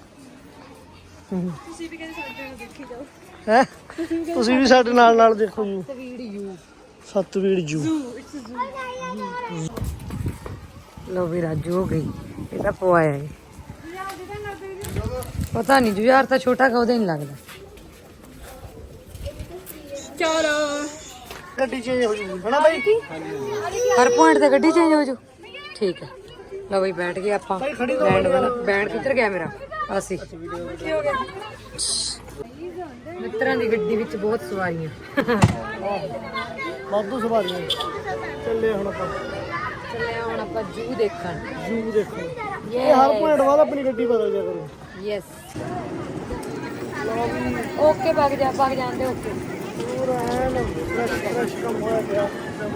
S3: ਤੁਸੀਂ ਵੀ ਕਹਿੰਦੇ ਸਾਡੇ ਨੂੰ ਦੇਖੀ ਜਾਓ।
S1: ਹੈ? ਤੁਸੀਂ ਵੀ ਸਾਡੇ ਨਾਲ ਨਾਲ ਦੇਖੋ ਜੀ।
S2: ਯੂ।
S1: ਸਤਵੀਰ ਜੂ
S3: ਇਟਸ ਜ਼ੂ
S2: ਲੋ ਵੀ ਰਾਜੂ ਹੋ ਗਈ ਇਹ ਤਾਂ ਪਵਾਇਆ ਹੈ ਪਤਾ ਨਹੀਂ ਜੁਝਾਰ ਤਾਂ ਛੋਟਾ ਕਾ ਉਹਦੇ ਨਹੀਂ ਲੱਗਦਾ।
S3: ਚਲੋ।
S1: ਗੱਡੀ ਚੇਂਜ ਹੋ ਜੂਗੀ ਹਨਾ ਬਾਈ?
S2: ਹਰ ਪੁਆਇੰਟ ਤੇ ਗੱਡੀ ਚੇਂਜ ਹੋ ਜੂ। ਠੀਕ ਹੈ। ਲਓ ਬਈ ਬੈਠ ਗਏ ਆਪਾਂ। ਬੈਂਡ ਵਾਲਾ ਬੈਂਡ ਕਿੱਧਰ ਗਿਆ ਮੇਰਾ? ਅਸੀਂ। ਮਿੱਤਰਾਂ ਦੀ ਗੱਡੀ ਵਿੱਚ ਬਹੁਤ ਸਵਾਰੀਆਂ।
S1: ਵਾਧੂ ਸਵਾਰੀਆਂ ਚੱਲੇ ਹੁਣ ਆਪਾਂ।
S2: ਚੱਲੇ ਹੁਣ ਆਪਾਂ ਜੂ ਦੇਖਣ।
S1: ਜੂ ਦੇਖੋ ਇਹ ਹਰ ਪੁਆਇੰਟ ਬਾਅਦ ਆਪਣੀ ਗੱਡੀ ਬਦਲ ਜਾ ਕਰੋ।
S2: ਯੈਸ ਓਕੇ ਭਗ ਜਾ ਭਗ ਜਾਂਦੇ ਓਕੇ
S1: ਪੂਰਾ ਐਨ ਫਰੈਸ਼ ਫਰੈਸ਼ ਕੰਮ ਹੋਇਆ ਪਿਆ।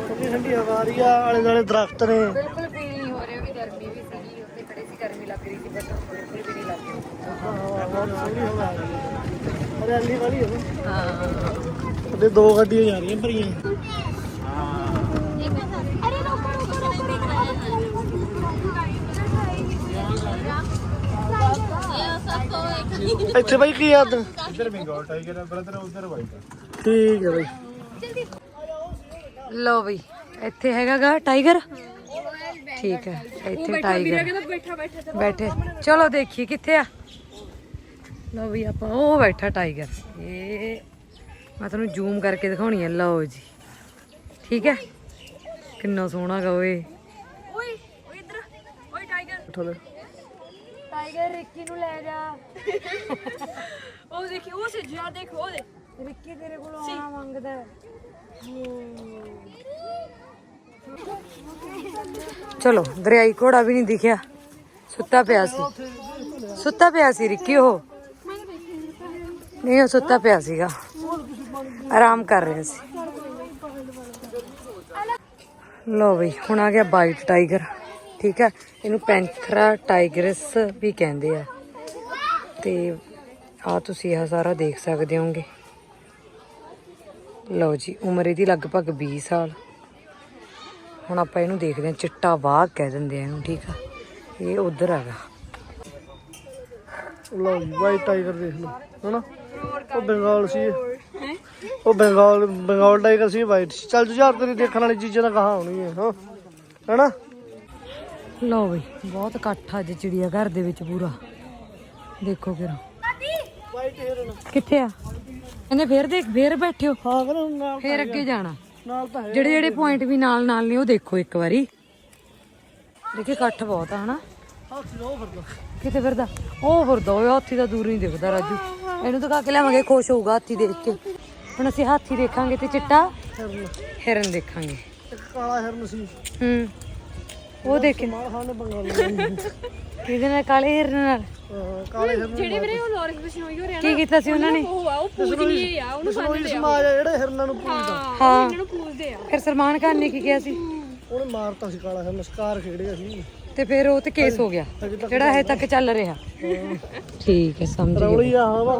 S1: ਠੰਡੀ ਠੰਡੀ ਹਵਾ ਆ ਰਹੀ ਆ ਆਲੇ ਦੁਆਲੇ ਦਰਖਤ ਨੇ।
S2: ਬਿਲਕੁਲ ਫੀਲ ਨਹੀਂ ਹੋ ਰਿਹਾ ਵੀ ਗਰਮੀ ਵੀ ਸੀਗੀ ਉੱਥੇ ਖੜੇ ਸੀ ਗਰਮੀ ਲੱਗ ਰਹੀ ਸੀ ਬਟ ਬਿਲਕੁਲ ਵੀ ਨਹੀਂ ਲੱਗ ਰਹੀ।
S1: ਹਾਂ ਬਹੁਤ ਸੋਹਣੀ ਹਵਾ ਆ ਰਹੀ ਹੈ ਹਰਿਆਲੀ ਵਾਲੀ ਹੈ ਨਾ।
S2: ਹਾਂ।
S1: ਉਹਦੇ ਦੋ ਗੱਡੀਆਂ ਜਾ ਰਹੀਆਂ ਭਰੀਆਂ
S3: ਅਰੇ ਰੋਕੋ ਰੋਕੋ ਰੋਕੋ
S1: ਇੱਥੇ ਬਾਈ ਕੀ ਆ
S4: ਉਧਰ? ਇੱਧਰ ਬੰਗਾਲ ਟਾਈਗਰ ਹੈ ਬ੍ਰਦਰ ਉਧਰ ਵਾਈਟ
S1: ਠੀਕ ਹੈ ਬਾਈ।
S2: ਲੋ ਬਈ ਇੱਥੇ ਹੈਗਾਗਾ ਟਾਈਗਰ। ਠੀਕ ਹੈ ਇੱਥੇ ਟਾਈਗਰ।
S3: ਬੈਠੇ
S2: ਚਲੋ। ਦੇਖੀਏ ਕਿੱਥੇ ਆ। ਲੋ ਬਈ ਆਪਾਂ ਉਹ ਬੈਠਾ ਟਾਈਗਰ। ਇਹ ਮੈਂ ਤੁਹਾਨੂੰ ਜ਼ੂਮ ਕਰਕੇ ਦਿਖਾਉਣੀ ਹੈ ਲਓ ਜੀ। ਠੀਕ ਹੈ ਕਿੰਨਾ ਸੋਹਣਾ ਗਾ ਓਏ।
S3: ਓਏ ਇਧਰ ਓਏ ਟਾਈਗਰ।
S1: ਥੋੜੇ
S2: ਟਾਈਗਰ ਰਿੱਕੀ ਨੂੰ ਲੈ ਜਾ।
S3: ਉਹ ਦੇਖੀ ਉਹ ਸੇ ਜਾ ਦੇਖ ਉਹ ਦੇ
S2: ਰਿੱਕੀ ਤੇਰੇ ਕੋਲ ਆਉਣਾ ਮੰਗਦਾ ਹੈ। ਚਲੋ ਦਰਿਆਈ ਘੋੜਾ ਵੀ ਨਹੀਂ ਦਿਖਿਆ। ਸੁੱਤਾ ਪਿਆ ਸੀ। ਸੁੱਤਾ ਪਿਆ ਸੀ ਰਿੱਕੀ ਉਹ। ਨਹੀਂ ਉਹ ਸੁੱਤਾ ਪਿਆ ਸੀਗਾ। ਆਰਾਮ ਕਰ ਰਿਹਾ ਸੀ। ਲੋ ਬਈ ਹੁਣ ਆ ਗਿਆ ਵਾਈਟ ਟਾਈਗਰ। ਠੀਕ ਹੈ? ਇਹਨੂੰ ਪੈਂਥਰਾ ਟਾਈਗਰਸ ਵੀ ਕਹਿੰਦੇ ਆ। ਤੇ ਆ ਤੁਸੀਂ ਇਹ ਸਾਰਾ ਦੇਖ ਸਕਦੇ ਹੋਗੇ ਲਓ ਜੀ, ਉਮਰ ਇਹਦੀ ਲਗਭਗ 20 ਸਾਲ। ਹੁਣ ਆਪਾਂ ਇਹਨੂੰ ਦੇਖਦੇ ਹਾਂ, ਚਿੱਟਾ ਬਾਗ ਕਹਿ ਦਿੰਦੇ ਆ ਇਹਨੂੰ, ਠੀਕ ਆ? ਇਹ ਉਧਰ ਹੈਗਾ।
S1: ਲਓ ਵਾਈਟ ਟਾਈਗਰ ਦੇਖ ਲਓ, ਹਨਾ? ਉਹ ਬੰਗਾਲ ਸੀ ਉਹ ਬੰਗਾਲ ਬੰਗਾਲ ਟਾਈਗਰ ਸੀ ਵਾਈਟ ਸੀ। ਚੱਲ ਜੁਝਾਰ ਤੇਰੀ ਦੇਖਣ ਵਾਲੀ ਚੀਜ਼ਾਂ ਦਾ ਕਹਾ ਹੋਣੀ ਹੈ ਹਾਂ? ਹਨਾ?
S2: ਲਓ ਬਈ ਬਹੁਤ ਇਕੱਠ ਅੱਜ ਚਿੜੀਆ ਘਰ ਦੇ ਵਿੱਚ ਪੂਰਾ। ਦੇਖੋ
S1: ਹਿਰਨ
S2: ਕਿੱਥੇ ਆ? ਇਹਨੇ ਫੇਰ ਦੇਖ ਫੇਰ ਬੈਠਿਓ ਫੇਰ ਅੱਗੇ ਜਾਣਾ। ਜਿਹੜੇ ਜਿਹੜੇ ਪੁਆਇੰਟ ਵੀ ਨਾਲ ਨਾਲ ਨੇ ਉਹ ਦੇਖੋ ਇੱਕ ਵਾਰੀ। ਦੇਖੇ ਇਕੱਠ ਬਹੁਤ ਆ ਹਨਾ? ਕਿਤੇ ਫਿਰਦਾ? ਉਹ ਫਿਰਦਾ ਉਹ ਹਾਥੀ ਦਾ ਦੂਰ ਨਹੀਂ ਦਿਖਦਾ ਰਾਜੂ। ਇਹਨੂੰ ਦਿਖਾ ਕੇ ਲਿਆਵਾਂਗੇ ਖੁਸ਼ ਹੋਊਗਾ ਹਾਥੀ ਦੇਖ ਕੇ। ਹੁਣ ਅਸੀਂ ਹਾਥੀ ਦੇਖਾਂਗੇ ਤੇ ਚਿੱਟਾ
S1: ਹਿਰਨ।
S2: ਦੇਖਾਂਗੇ।
S1: ਕਾਲਾ ਹਿਰਨ ਸੀ।
S2: ਹੂੰ। ਉਹ ਦੇਖੇ
S1: ਬੰਗਾਲ
S2: ਕਿਹਦੇ ਨਾਲ? ਕਾਲੇ ਹਿਰਨ ਨਾਲ।
S1: ਹਾਂ, ਕਾਲੇ ਹਿਰਨ
S3: ਜਿਹੜੇ ਵੀਰੇ ਉਹ ਲੋਰਿਕ ਬਿਸ਼ਨੋਈ ਹੋ ਰਿਹਾ
S2: ਕੀ ਕੀਤਾ ਸੀ ਉਹਨਾਂ ਨੇ?
S3: ਉਹ ਆ ਉਹ ਪੂਜਨੀਏ ਆ ਉਹਨੂੰ
S1: ਕੋਈ ਸਮਾਜ ਆ ਜਿਹੜੇ ਹਿਰਨਾਂ ਨੂੰ ਪੂਜਦਾ।
S3: ਹਾਂ ਇਹਨਾਂ ਨੂੰ ਪੂਜਦੇ ਆ।
S2: ਫਿਰ ਸਲਮਾਨ ਖਾਨ ਨੇ ਕੀ ਕਿਹਾ ਸੀ?
S1: ਉਹਨੇ ਮਾਰਤਾ ਸੀ ਕਾਲਾ ਹਿਰਨ ਸਕਾਰ ਖੇਡਿਆ ਸੀ।
S2: ਤੇ ਫਿਰ ਉਹ ਤੇ ਕੇਸ ਹੋ ਗਿਆ। ਜਿਹੜਾ ਹਜੇ ਤੱਕ ਚੱਲ ਰਿਹਾ। ਠੀਕ ਹੈ ਸਮਝ ਗਈ
S1: ਰੌਲੀ ਆ ਹਾਂ ਵਾ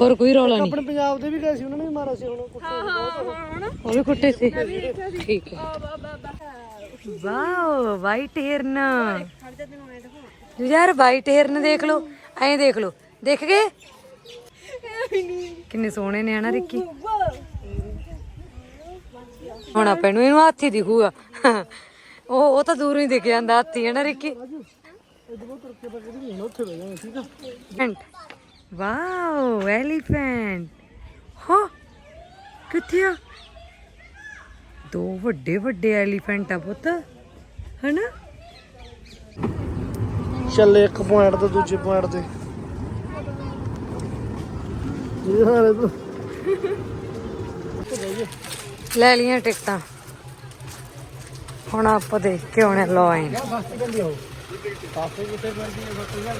S2: ਹੋਰ ਕੋਈ ਰੌਲਾ ਨਹੀਂ।
S1: ਆਪਣੇ ਪੰਜਾਬ ਦੇ ਵੀ ਗਏ ਸੀ ਉਹਨਾਂ ਨੇ ਵੀ ਮਾਰਿਆ ਸੀ ਹੁਣ ਕੁੱਤੇ।
S3: ਹਾਂ ਹਾਂ ਹਾਂ
S2: ਉਹ ਵੀ ਕੁੱਟੇ ਸੀ। ਠੀਕ ਹੈ।
S3: ਆ ਬਾ ਬਾ ਬਾ
S2: ਵਾਓ ਵਾਈਟ ਹਿਰਨ ਯਾਰ ਵਾਈਟ ਹਿਰਨ ਦੇਖ ਲਓ, ਐਂ ਦੇਖ ਲਓ। ਦੇਖ ਗਏ? ਕਿੰਨੇ ਸੋਹਣੇ ਨੇ ਹਨਾ, ਰਿੱਕੀ। ਹੁਣ ਆਪਾਂ ਨੂੰ ਇਹਨੂੰ ਹਾਥੀ ਦਿਖੂਗਾ। ਉਹ ਉਹ ਤਾਂ ਦੂਰੋਂ ਹੀ ਦਿਖ ਜਾਂਦਾ ਹਾਥੀ ਹੈ ਨਾ ਰਿੱਕੀ?
S1: ਇਦੋਂ ਤੁਰ ਕੇ
S2: ਵਾਓ ਐਲੀਫੈਂਟ ਹਾਂ, ਕਿੱਥੇ ਆ? ਦੋ ਵੱਡੇ ਵੱਡੇ ਐਲੀਫੈਂਟ ਆ ਪੁੱਤ ਹਨਾ?
S1: ਚੱਲੇ ਇੱਕ ਪੁਆਇੰਟ ਤੋਂ ਦੂਜੇ ਪੁਆਇੰਟ ਤੇ।
S2: ਲੈ ਲੀਆਂ ਟਿਕਟਾਂ। ਹੁਣ ਆਪਾਂ ਦੇਖ ਕੇ ਆਉਣੇ
S1: ਹੋ ਕਾਫੇ ਕਿਤੇ ਬੰਦੀ ਹੈ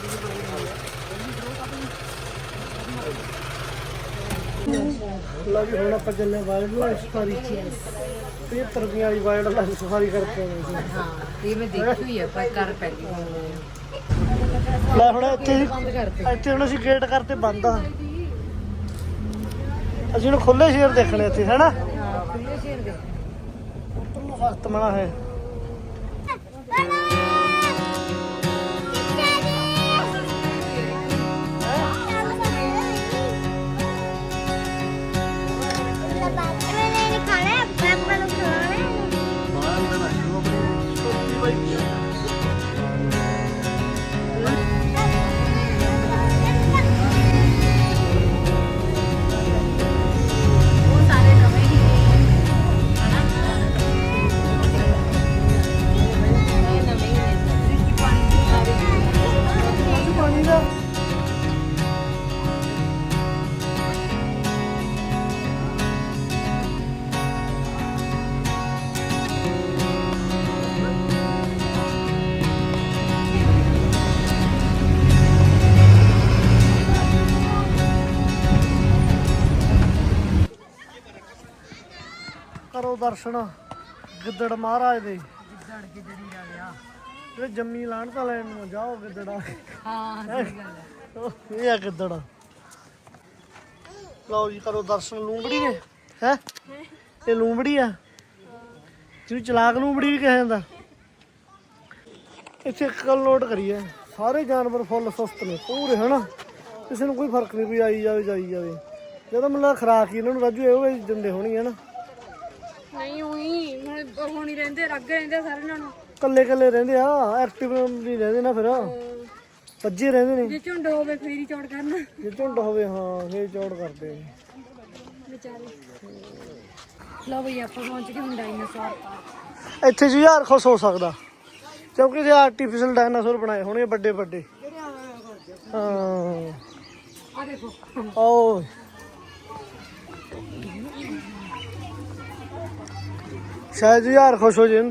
S1: ਫਸਟ ਲਾ ਵੀ ਹੁਣ ਆਪਾਂ ਚੱਲੇ ਵਾਈਲਡ ਲਾਈਫ ਸਫਾਰੀ 75 ਰੁਪਏ ਵਾਲੀ ਵਾਈਲਡ ਲਾਈਫ ਸਫਾਰੀ ਕਰਕੇ ਆਏ ਸੀ
S2: ਹਾਂ ਇਹ ਮੈਂ ਦੇਖੀ ਹੋਈ ਆ ਪਰ ਕਰ ਪਹਿਲੀ
S1: ਲੈ ਹੁਣ ਇੱਥੇ
S2: ਬੰਦ ਕਰਤੇ
S1: ਇੱਥੇ ਹੁਣ ਅਸੀਂ ਗੇਟ ਕਰਤੇ ਬੰਦ ਆ ਅਸੀਂ ਹੁਣ ਖੁੱਲੇ ਸ਼ੇਰ ਦੇਖਣੇ ਇੱਥੇ ਹੈਨਾ
S2: ਹਾਂ ਖੁੱਲੇ ਸ਼ੇਰ ਦੇ
S1: ਸਖਤ ਮਨਾ ਹੈ ਦਰਸ਼ਨ ਗਿੱਦੜ ਮਹਾਰਾਜ ਦੇ।
S2: ਗਿੱਦੜ ਗਿੱਦੜੀ ਦਾ ਵਿਆਹ।
S1: ਜਿਹੜੇ ਜੰਮੀ ਲਾਣ ਤਾਂ ਲੈਣ ਨੂੰ ਜਾਓ ਗਿੱਦੜਾ।
S2: ਹਾਂ ਸਹੀ ਗੱਲ ਹੈ।
S1: ਇਹ ਆ ਗਿੱਦੜ। ਲਓ ਜੀ ਕਰੋ ਦਰਸ਼ਨ। ਲੂੰਬੜੀ ਦੇ ਹੈ? ਇਹ ਲੂੰਬੜੀ ਆ। ਜਿਹਨੂੰ ਚਲਾਕ ਲੂੰਬੜੀ ਵੀ ਕਿਹਾ ਜਾਂਦਾ। ਇੱਥੇ ਇੱਕ ਗੱਲ ਨੋਟ ਕਰੀਏ ਸਾਰੇ ਜਾਨਵਰ ਫੁੱਲ ਸੁਸਤ ਨੇ ਪੂਰੇ ਹਨਾ? ਕਿਸੇ ਨੂੰ ਕੋਈ ਫ਼ਰਕ ਨਹੀਂ ਵੀ ਆਈ ਜਾਵੇ ਜਾਈ ਜਾਵੇ। ਜਦੋਂ ਮੈਨੂੰ ਖਰਾਕ ਹੀ ਇਹਨਾਂ ਨੂੰ ਰਾਜੂ ਇਹੋ ਜਿਹੀ ਦਿੰਦੇ ਹੋਣੀ ਹਨਾ?
S3: ਨਹੀਂ ਉਹੀ ਹੁਣ ਹੁਣ ਹੀ ਰਹਿੰਦੇ ਰੱਗ ਰਹਿੰਦੇ ਸਾਰੇ ਨਾਲੋਂ
S1: ਕੱਲੇ ਕੱਲੇ ਰਹਿੰਦੇ ਆ ਐਕਟਿਵ ਨਹੀਂ ਰਹਿੰਦੇ ਨਾ ਫਿਰ। ਭੱਜੇ ਰਹਿੰਦੇ ਨੇ।
S3: ਜੇ ਝੁੰਡ ਹੋਵੇ ਫੇਰ ਹੀ ਚੌੜ ਕਰਨਾ।
S1: ਜੇ ਝੁੰਡ ਹੋਵੇ ਹਾਂ ਫੇਰ ਚੌੜ ਕਰਦੇ
S3: ਵਿਚਾਰੇ। ਲਓ ਬਈ ਆਪਾਂ ਪਹੁੰਚ ਗਏ ਹੁਣ ਡਾਇਨਾਸੌਰ ਪਾਰਕ
S1: ਇੱਥੇ ਜੁਝਾਰ ਖੁਸ਼ ਹੋ ਸਕਦਾ। ਕਿਉਂਕਿ ਇਹ ਆਰਟੀਫੀਸ਼ੀਅਲ ਡਾਇਨਾਸੌਰ ਬਣਾਏ ਹੋਣੇ ਵੱਡੇ ਵੱਡੇ। ਹਾਂ।
S2: ਆ ਦੇਖੋ।
S1: ਓ ਸ਼ਾਇਦ ਜੁਝਾਰ ਖੁਸ਼ ਹੋ ਜੇ ਇਹਨੂੰ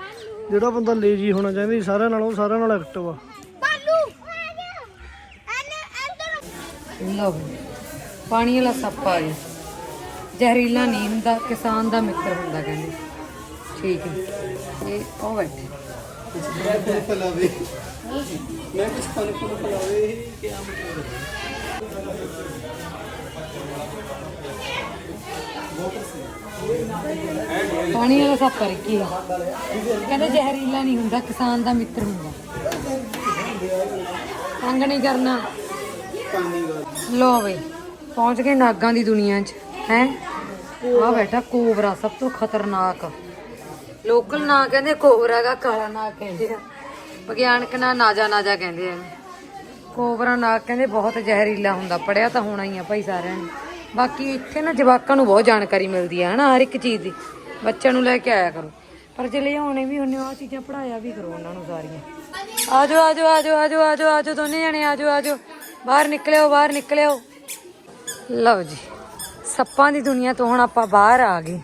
S1: ਜਿਹੜਾ ਬੰਦਾ ਲੇਜੀ ਹੋਣਾ ਚਾਹੁੰਦਾ ਸੀ ਸਾਰਿਆਂ ਨਾਲੋਂ ਸਾਰਿਆਂ ਨਾਲ ਐਕਟਿਵ ਆ।
S2: ਲਓ ਪਾਣੀ ਵਾਲਾ ਸੱਪ ਆ ਗਿਆ। ਜ਼ਹਿਰੀਲਾ ਨਹੀਂ ਹੁੰਦਾ ਕਿਸਾਨ ਦਾ ਮਿੱਤਰ ਹੁੰਦਾ ਕਹਿੰਦੇ। ਠੀਕ ਹੈ ਇਹ ਉਹ ਬੈਠੇ। ਮੈਂ ਕੁਝ ਖਾਣੇ ਕੋਲ ਖਲਾਵੇ ਇਹ ਕਿਆ ਮਤਲਬ ਹੈ? ਪਾਣੀ ਵਾਲਾ ਸੱਪ ਹੈ ਕਹਿੰਦੇ ਜ਼ਹਿਰੀਲਾ ਨਹੀਂ ਹੁੰਦਾ, ਕਿਸਾਨ ਦਾ ਮਿੱਤਰ ਹੁੰਦਾ। ਤੰਗ ਨਹੀਂ ਕਰਨਾ। ਲੋ ਬਈ, ਪਹੁੰਚ ਗਏ ਨਾਗਾਂ ਦੀ ਦੁਨੀਆ 'ਚ, ਹੈ? ਆ ਬੈਠਾ ਕੋਬਰਾ, ਸਭ ਤੋਂ ਖਤਰਨਾਕ। ਲੋਕਲ ਨਾਂ ਕਹਿੰਦੇ ਕੋਬਰਾ ਦਾ, ਕਾਲਾ ਨਾਗ ਕਹਿੰਦੇ ਆ। ਵਿਗਿਆਨਕ ਨਾਂ ਨਾਜਾ ਨਾਜਾ ਕਹਿੰਦੇ ਆ। ਕੋਬਰਾ ਨਾਗ ਕਹਿੰਦੇ ਬਹੁਤ ਜ਼ਹਿਰੀਲਾ ਹੁੰਦਾ ਪੜਿਆ ਤਾਂ ਹੋਣਾ ਹੀ ਆ ਭਾਈ ਸਾਰਿਆਂ ਨੇ। ਬਾਕੀ ਇੱਥੇ ਨਾ ਜਵਾਕਾਂ ਨੂੰ ਬਹੁਤ ਜਾਣਕਾਰੀ ਮਿਲਦੀ ਹੈ ਹਨਾ, ਹਰ ਇੱਕ ਚੀਜ਼ ਦੀ। ਬੱਚਿਆਂ ਨੂੰ ਲੈ ਕੇ ਆਇਆ ਕਰੋ। ਪਰ ਜੇ ਲਿਆਉਣੇ ਵੀ ਹੁੰਨੇ ਆ ਚੀਜ਼ਾਂ ਪੜਾਇਆ ਵੀ ਕਰੋ ਉਹਨਾਂ ਨੂੰ ਸਾਰੀਆਂ। ਆਜੋ ਆਜੋ ਆਜੋ ਆਜੋ ਆਜੋ ਆਜੋ, ਦੋਨੇ ਜਣੇ ਆਜੋ ਆਜੋ। ਬਾਹਰ ਨਿਕਲਿਓ ਬਾਹਰ ਨਿਕਲਿਓ। ਲਓ ਜੀ, ਸੱਪਾਂ ਦੀ ਦੁਨੀਆ ਤੋਂ ਹੁਣ ਆਪਾਂ ਬਾਹਰ ਆ ਗਏ।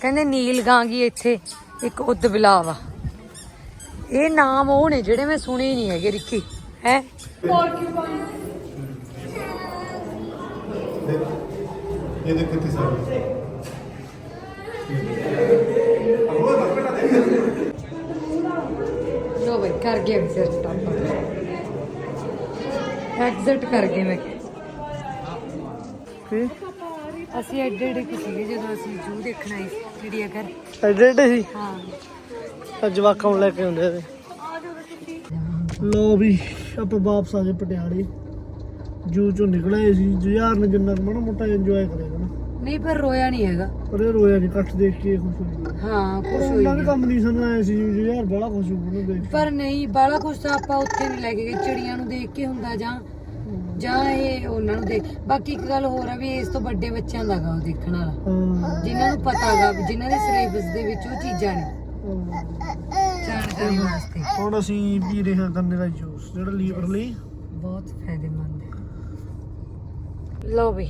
S2: ਕਹਿੰਦੇ ਨੀਲ ਗਾਂਗੀ ਇੱਥੇ, ਇੱਕ ਉਦ ਬਿਲਾਵਾ। ਇਹ ਨਾਮ ਉਹ ਨੇ ਜਿਹੜੇ ਮੈਂ ਸੁਣੇ ਨਹੀਂ ਹੈਗੇ, ਰਿੱਕੀ। ਹੈ?
S4: ਇਹ ਦੇਖ ਕਿੱਥੇ ਸਾਰੇ।
S2: ਲੋ ਬਈ ਕਰ ਗਏ ਐਗਜ਼ਿਟ ਆਪਾਂ ਐਗਜ਼ਿਟ ਕਰ ਗਏ ਮੈਂ।
S1: ਕੀ?
S2: ਅਸੀਂ ਐਡੇ ਐਡੇ ਕਿ ਸੀਗੇ ਜਦੋਂ ਅਸੀਂ ਜੂ ਦੇਖਣ ਆਏ ਸੀ ਚਿੜੀਆ ਘਰ।
S1: ਐਡੇ ਐਡੇ ਸੀ?
S2: ਹਾਂ।
S1: ਅੱਜ ਜਵਾਕਾਂ ਨੂੰ ਲੈ ਕੇ ਆਉਂਦੇ ਤੇ। ਲੋ ਵੀ ਆਪਾਂ ਵਾਪਸ ਆ ਗਏ ਪਟਿਆਲੇ। ਜੂ ਚੋਂ ਨਿਕਲੇ ਸੀ ਜੁਝਾਰ ਨੇ ਜਿੰਨਾ ਕੁ ਮਾੜਾ ਮੋਟਾ ਇੰਜੋਏ ਕਰੇਗਾ ਨਾ
S2: ਨਹੀਂ ਪਰ ਰੋਇਆ ਨਹੀਂ ਹੈਗਾ।
S1: ਪਰ ਇਹ ਰੋਇਆ ਨਹੀਂ ਕੱਟ ਦੇਖ ਕੇ ਖੁਸ਼ ਹੋਈ।
S2: ਹਾਂ
S1: ਪਰ
S2: ਖੁਸ਼ ਹੋਈ
S1: ਉਹਨਾਂ ਦੇ ਕੰਮ ਨਹੀਂ ਸਮਝ ਆਇਆ ਸੀ ਜੁਝਾਰ ਬੜਾ ਖੁਸ਼ ਹੋ ਗਿਆ ਦੇਖ ਕੇ।
S2: ਪਰ ਨਹੀਂ ਬਾਲਾ ਖੁਸ਼ ਤਾਂ ਆਪਾਂ ਉੱਥੇ ਨਹੀਂ ਲੈ ਕੇ ਗਏ ਚਿੜੀਆਂ ਨੂੰ ਦੇਖ ਕੇ ਹੁੰਦਾ ਜਾਂ ਜਾਂ ਇਹ ਉਹਨਾਂ ਨੂੰ ਦੇਖ। ਬਾਕੀ ਇੱਕ ਗੱਲ ਹੋਰ ਆ ਵੀ ਇਸ ਤੋਂ ਵੱਡੇ ਬੱਚਿਆਂ ਦਾ ਗਾ ਉਹ ਦੇਖਣ ਵਾਲਾ।
S1: ਹਾਂ।
S2: ਜਿਨ੍ਹਾਂ ਨੂੰ ਪਤਾ ਗਾ ਵੀ ਜਿਨ੍ਹਾਂ ਦੇ ਸਿਲੇਬਸ ਦੇ ਵਿੱਚ ਉਹ ਚੀਜ਼ਾਂ ਨੇ।
S1: ਹਾਂ।
S2: ਜਾਣਕਾਰੀ ਵਾਸਤੇ।
S1: ਹੁਣ ਅਸੀਂ ਪੀ ਰਹੇ ਹਾਂ ਗੰਨੇ ਦਾ ਜੂਸ ਜਿਹੜਾ ਲੀਵਰ ਲਈ।
S2: ਬਹੁਤ ਫਾਇਦੇਮੰਦ। ਲਓ ਵੀ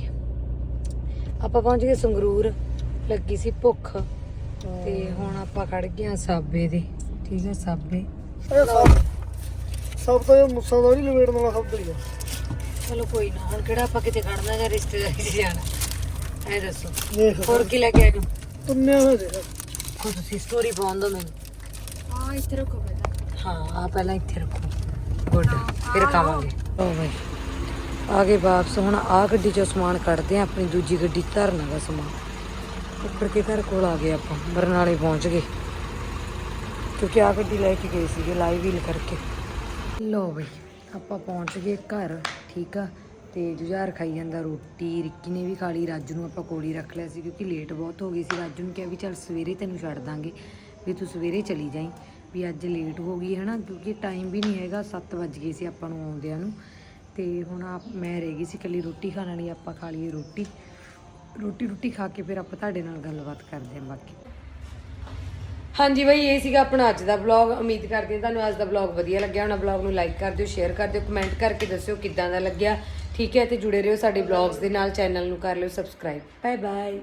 S2: ਆਪਾਂ ਪਹੁੰਚ ਗਏ ਸੰਗਰੂਰ ਲੱਗੀ ਸੀ ਭੁੱਖ ਤੇ ਹੁਣ ਆਪਾਂ ਖੜ ਗਏ ਆ ਸਾਬੇ ਦੇ ਠੀਕ ਹੈ ਸਾਬੇ?
S1: ਸਭ ਤੋਂ ਇਹ ਮੁੱਸਾ ਦਾ ਨਹੀਂ ਲਵੇੜਨ ਵਾਲਾ ਸਭ ਤੋਂ ਹੀ
S2: ਚਲੋ ਕੋਈ ਨਾ ਹੁਣ ਕਿਹੜਾ ਆਪਾਂ ਕਿਤੇ ਖੜਨਾ ਜਾਂ ਰਿਸ਼ਤੇਦਾਰੀ 'ਚ ਜਾਣਾ। ਐ ਦੱਸੋ ਹੋਰ ਕੀ ਲੈ ਕੇ ਆਏ ਨੂੰ
S1: ਤੁੰਨੇ ਹੋ ਜਾਏਗਾ
S2: ਖੁਦ ਤੁਸੀਂ ਸਟੋਰੀ ਪਾਉਣ ਦੋ ਮੈਨੂੰ।
S3: ਆ ਇੱਥੇ ਰੱਖੋ ਪਹਿਲਾਂ।
S2: ਹਾਂ ਆ ਪਹਿਲਾਂ ਇੱਥੇ ਰੱਖੋ। ਗੁੱਡ ਫਿਰ ਖਾਵਾਂਗੇ। ਓ ਬਈ ਆ ਗਏ ਵਾਪਸ ਹੁਣ ਆ ਗੱਡੀ ਚੋਂ ਸਮਾਨ ਕੱਢਦੇ ਆ, ਆਪਣੀ ਦੂਜੀ ਗੱਡੀ 'ਚ ਧਰਨਾ ਦਾ ਸਮਾਨ। ਉੱਪਰ ਕੇ ਘਰ ਕੋਲ ਆ ਗਏ ਆਪਾਂ, ਬਰਨਾਲੇ ਪਹੁੰਚ ਗਏ। ਕਿਉਂਕਿ ਆ ਗੱਡੀ ਲੈ ਕੇ ਗਏ ਸੀਗੇ ਲਾਈਵ ਵੀਲ ਕਰਕੇ। ਲੋ ਬਈ, ਆਪਾਂ ਪਹੁੰਚ ਗਏ ਘਰ, ਠੀਕ ਆ? ਤੇ ਜੁਝਾਰ ਖਾਈ ਜਾਂਦਾ ਰੋਟੀ, ਰਿੱਕੀ ਨੇ ਵੀ ਖਾ ਲਈ, ਰਾਜੂ ਨੂੰ ਆਪਾਂ ਕੋਲੀ ਰੱਖ ਲਿਆ ਸੀ ਕਿਉਂਕਿ ਲੇਟ ਬਹੁਤ ਹੋ ਗਈ ਸੀ। ਰਾਜੂ ਨੂੰ ਕਿਹਾ ਵੀ ਚੱਲ ਸਵੇਰੇ ਤੈਨੂੰ ਛੱਡ ਦਾਂਗੇ, ਵੀ ਤੂੰ ਸਵੇਰੇ ਚਲੀ ਜਾਈਂ। ਵੀ ਅੱਜ ਲੇਟ ਹੋ ਗਈ ਹੈ ਨਾ, ਕਿਉਂਕਿ ਟਾਈਮ ਵੀ ਨਹੀਂ ਹੈਗਾ 7 ਵੱਜ ਗਏ ਸੀ ਆਪਾਂ ਨੂੰ ਆਉਂਦਿਆਂ ਨੂੰ। ਤੇ ਹੁਣ ਆਪ ਮੈਂ ਰਹਿ ਗਈ ਸੀ ਇਕੱਲੀ, ਰੋਟੀ ਖਾਣ ਵਾਲੀ, ਆਪਾਂ ਖਾ ਲਈਏ ਰੋਟੀ। ਰੋਟੀ ਰੋਟੀ ਖਾ ਕੇ ਫਿਰ ਆਪਾਂ ਤੁਹਾਡੇ ਨਾਲ ਗੱਲਬਾਤ ਕਰਦੇ ਹਾਂ ਬਾਕੀ। ਹਾਂਜੀ ਬਈ, ਇਹ ਸੀਗਾ ਆਪਣਾ ਅੱਜ ਦਾ ਵਲੌਗ ਉਮੀਦ ਕਰਦੇ ਹਾਂ ਤੁਹਾਨੂੰ ਅੱਜ ਦਾ ਵਲੌਗ ਵਧੀਆ ਲੱਗਿਆ ਹੋਣਾ। ਵਲੌਗ ਨੂੰ ਲਾਈਕ ਕਰ ਦਿਓ ਸ਼ੇਅਰ ਕਰ ਦਿਓ ਕਮੈਂਟ ਕਰਕੇ ਦੱਸਿਓ ਕਿੱਦਾਂ ਦਾ ਲੱਗਿਆ। ਠੀਕ ਹੈ ਤੇ ਜੁੜੇ ਰਹੋ ਸਾਡੇ ਵਲੌਗਸ ਦੇ ਨਾਲ ਚੈਨਲ ਨੂੰ ਕਰ ਲਿਓ ਸਬਸਕ੍ਰਾਈਬ ਬਾਏ ਬਾਏ